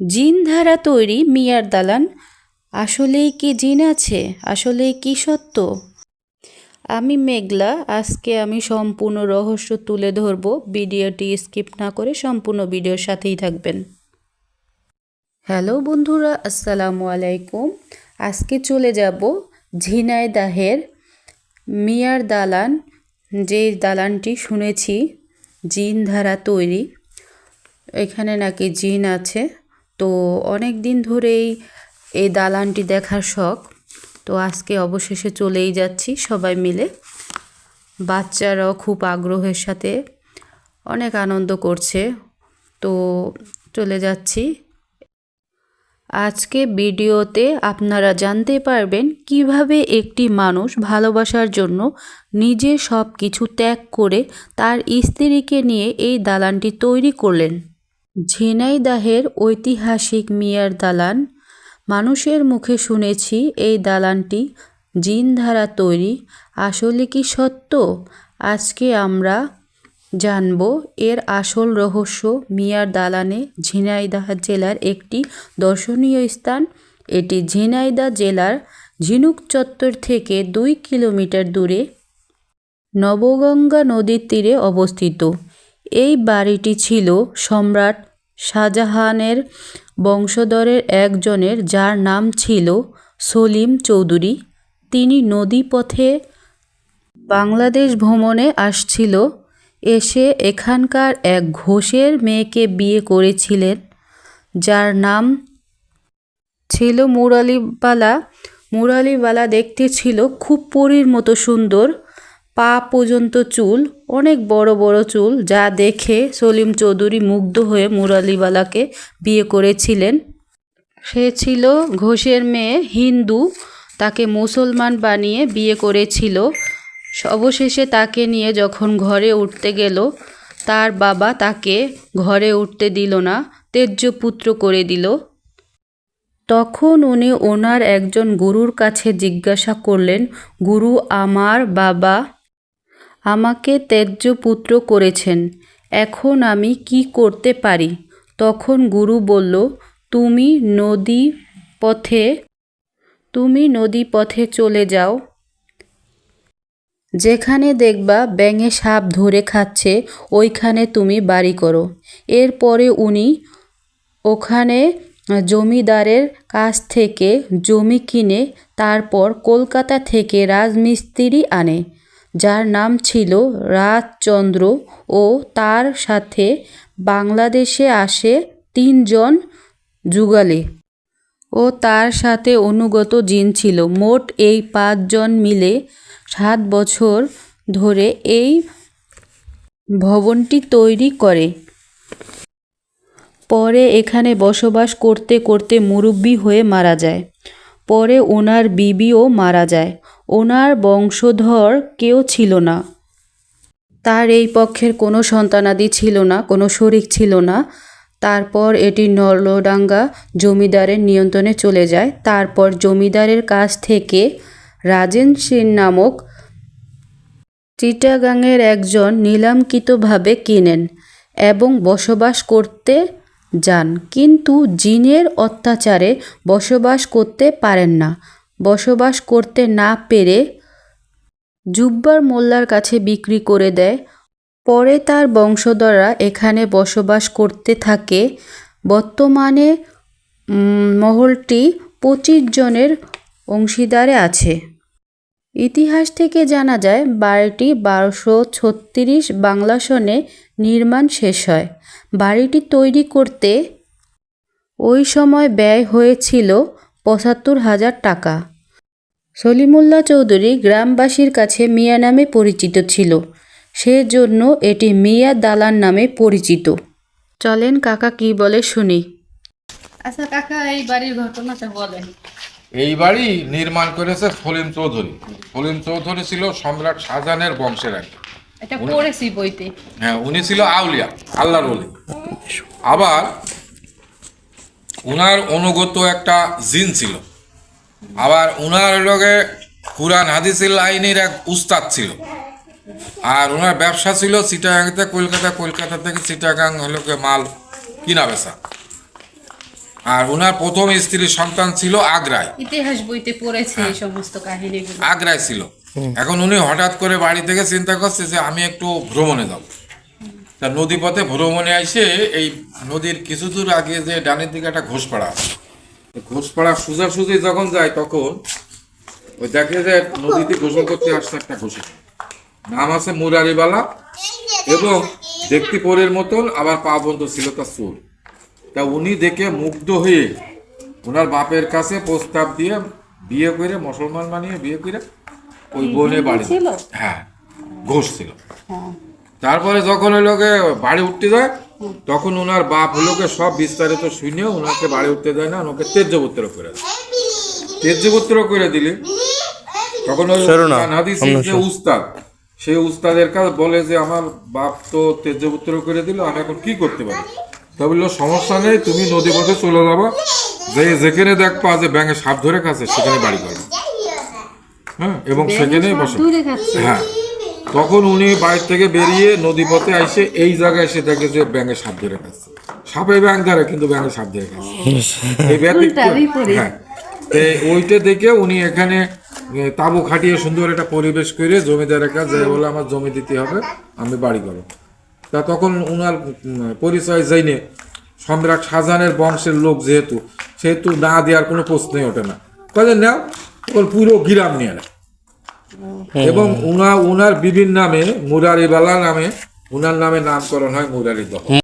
জিন ধারা তৈরি, মিয়ার দালান। আসলেই কি জিন আছে? আসলেই কি সত্য? আমি মেঘলা, আজকে আমি সম্পূর্ণ রহস্য তুলে ধরব। ভিডিওটি স্কিপ না করে সম্পূর্ণ ভিডিওর সাথেই থাকবেন। হ্যালো বন্ধুরা, আসসালামু আলাইকুম। আজকে চলে যাব ঝিনাইদাহের মিয়ার দালান। যে দালানটি শুনেছি জিন ধারা তৈরি। এখানে নাকি জিন আছে। তো অনেক দিন ধরেই এই দালানটি দেখার শখ। তো আজকে অবশেষে চলেই যাচ্ছি সবাই মিলে। বাচ্চারাও খুব আগ্রহের সাথে অনেক আনন্দ করছে। তো চলে যাচ্ছি। আজকে ভিডিওতে আপনারা জানতে পারবেন কীভাবে একটি মানুষ ভালোবাসার জন্য নিজে সব কিছু ত্যাগ করে তার স্ত্রীকে নিয়ে এই দালানটি তৈরি করলেন। ঝিনাইদাহের ঐতিহাসিক মিয়ার দালান। মানুষের মুখে শুনেছি এই দালানটি জিন দ্বারা তৈরি। আসলে কি সত্য? আজকে আমরা জানব এর আসল রহস্য মিয়ার দালানে ঝিনাইদহ জেলার একটি দর্শনীয় স্থান। এটি ঝিনাইদহ জেলার ঝিনুক চত্বর থেকে দুই কিলোমিটার দূরে নবগঙ্গা নদীর তীরে অবস্থিত। এই বাড়িটি ছিল সম্রাট শাহজাহানের বংশধরের একজনের, যার নাম ছিল সলিম চৌধুরী। তিনি নদীপথে বাংলাদেশ ভ্রমণে আসছিল, এসে এখানকার এক ঘোষের মেয়েকে বিয়ে করেছিলেন, যার নাম ছিল মুরালিবালা। মুরালিবালা দেখতে ছিল খুব পরীর মতো সুন্দর পা পর্যন্ত চুল, অনেক বড় বড় চুল যা দেখে সলিম চৌধুরী মুগ্ধ হয়ে মুরালিবালাকে বিয়ে করেছিলেন। সে ছিল ঘোষের মেয়ে, হিন্দু, তাকে মুসলমান বানিয়ে বিয়ে করেছিল। অবশেষে তাকে নিয়ে যখন ঘরে উঠতে গেল, তার বাবা তাকে ঘরে উঠতে দিল না তেজ্য পুত্র করে দিল। তখন উনি ওনার একজন গুরুর কাছে জিজ্ঞাসা করলেন, গুরু, আমার বাবা আমাকে ত্যায্য পুত্র করেছেন, এখন আমি কি করতে পারি? তখন গুরু বলল, তুমি নদী পথে, তুমি নদী পথে চলে যাও। যেখানে দেখবা ব্যাঙে সাপ ধরে খাচ্ছে, ওইখানে তুমি বাড়ি করো। এরপরে উনি ওখানে জমিদারের কাছ থেকে জমি কিনে, তারপর কলকাতা থেকে রাজমিস্ত্রি আনে। যার নাম ছিল রাজচন্দ্র ও তার সাথে বাংলাদেশে আসে তিনজন যুগালে। ও তার সাথে অনুগত জিন ছিল। মোট এই পাঁচজন মিলে সাত বছর ধরে এই ভবনটি তৈরি করে। পরে এখানে বসবাস করতে করতে মুরব্বি হয়ে মারা যায়। পরে ওনার বিবিও মারা যায়। ওনার বংশধর কেউ ছিল না। তার এই পক্ষের কোনো সন্তানাদি ছিল না, কোনো শরিক ছিল না। তারপর এটি নলডাঙ্গা জমিদারের নিয়ন্ত্রণে চলে যায়। তারপর জমিদারের কাছ থেকে রাজেন সেন নামক চিটাগাংয়ের একজন নিলামকৃতভাবে কিনেন এবং বসবাস করতে যান। কিন্তু জিনের অত্যাচারে বসবাস করতে পারেন না। বসবাস করতে না পেরে জুব্বার মোল্লার কাছে বিক্রি করে দেয়। পরে তার বংশধররা এখানে বসবাস করতে থাকে। বর্তমানে মহলটি পঁচিশ জনের অংশীদারে আছে। ইতিহাস থেকে জানা যায়, বাড়িটি বারোশো ছত্রিশ বাংলা সনে নির্মাণ শেষ হয়। বাড়িটি তৈরি করতে ওই সময় ব্যয় হয়েছিল পঁচাত্তর হাজার টাকা। সলিমুল্লাহ চৌধুরী গ্রামবাসীর কাছে মিয়া নামে পরিচিত ছিল। সেজন্য এটি মিয়া দালান নামে পরিচিত। চলেন কাকা কি বলে শুনি। আচ্ছা কাকা এই বাড়ির ঘটনাটা বলেন। এই বাড়ি নির্মাণ করেছে সলিম চৌধুরী। সলিম চৌধুরী ছিল সম্রাট শাহজাহানের বংশের এক। এটা পড়েছি বইতে। হ্যাঁ উনি ছিল আউলিয়া আল্লাহর ওলি। আবার উনার অনুগত একটা জিন ছিল। আবার উনার লগে কুরআন হাদিসের লাইনের এক উস্তাদ ছিল। আর ওনার ব্যবসা ছিল চিটাগাংতে কলকাতা কলকাতা থেকে চিটাগাং হলো মাল কিনা বেচা। আর ওনার প্রথম স্ত্রীর সন্তান ছিল আগ্রায়। ইতিহাস বইতে পড়েছে এই সমস্ত কাহিনীগুলো। আগ্রায় ছিল। এখন উনি হঠাৎ করে বাড়ি থেকে চিন্তা করছে যে আমি একটু ভ্রমণে যাব। তা নদী পথে ভ্রমণে এসে এই নদীর কিছু দূর আগে যে ডানের দিকে একটা ঘোষপাড়া। ঘোষপাড়া সোজাসুজি যখন যায় তখন ওই দেখে যে নদীতে গোসল করতে আসছে একটা ঘোষে নাম আছে মুরারিবালা এবং দেখতে পরের মতন আবার পা বন্ধ ছিল তার চুল। তা উনি দেখে মুগ্ধ হয়ে ওনার বাপের কাছে প্রস্তাব দিয়ে বিয়ে করে মুসলমান বানিয়ে বিয়ে করে ওই বোনে বাড়ি হ্যাঁ ঘোষ ছিল। হ্যাঁ। তারপরে যখন ওই লোকে বাড়ি উঠতে যায় তখন ওনার বাপ হলোকে সব বিস্তারিত শুনে ওনাকে বাড়ি উঠতে দেয় না ওনাকে তেজ্যপুত্র করে দেয়। তেজ্যপুত্র করে দিলে তখন ওই যে উস্তাদ সেই উস্তাদের কাছে বলে যে আমার বাপ তো তেজ্যপুত্র করে দিল আমি এখন কি করতে পারি তা বলল সমস্যা নেই তুমি নদী পথে চলে যাব। যে যেখানে দেখবা যে ব্যাঙে সাপ ধরে খাচ্ছে সেখানে বাড়ি করবে হ্যাঁ এবং সেখানেই বসে। হ্যাঁ। তখন উনি বাইর থেকে বেরিয়ে নদী পথে এসে এই জায়গায় এসে দেখে যে ব্যাঙে সাপ ধরে খাচ্ছে সাপে ব্যাঙ ধরে কিন্তু ব্যাঙে সাপ ধরে এই বিপরীত। হ্যাঁ। ওইটা দেখে উনি এখানে তাঁবু খাটিয়ে সুন্দর একটা পরিবেশ করে জমিদারের কাছে যায় বলে আমার জমি দিতে হবে আমি বাড়ি করো তা তখন উনার পরিচয় যাইনে সম্রাট শাহজাহানের বংশের লোক যেহেতু সেহেতু না দেওয়ার কোনো প্রশ্নই ওঠে না। কাজে নাও ওর পুরো গ্রাম নিয়ে নেয় এবং উনা উনার বিবির নামে মুরারিবালা নামে উনার নামে নামকরণ হয় মুরারি দহ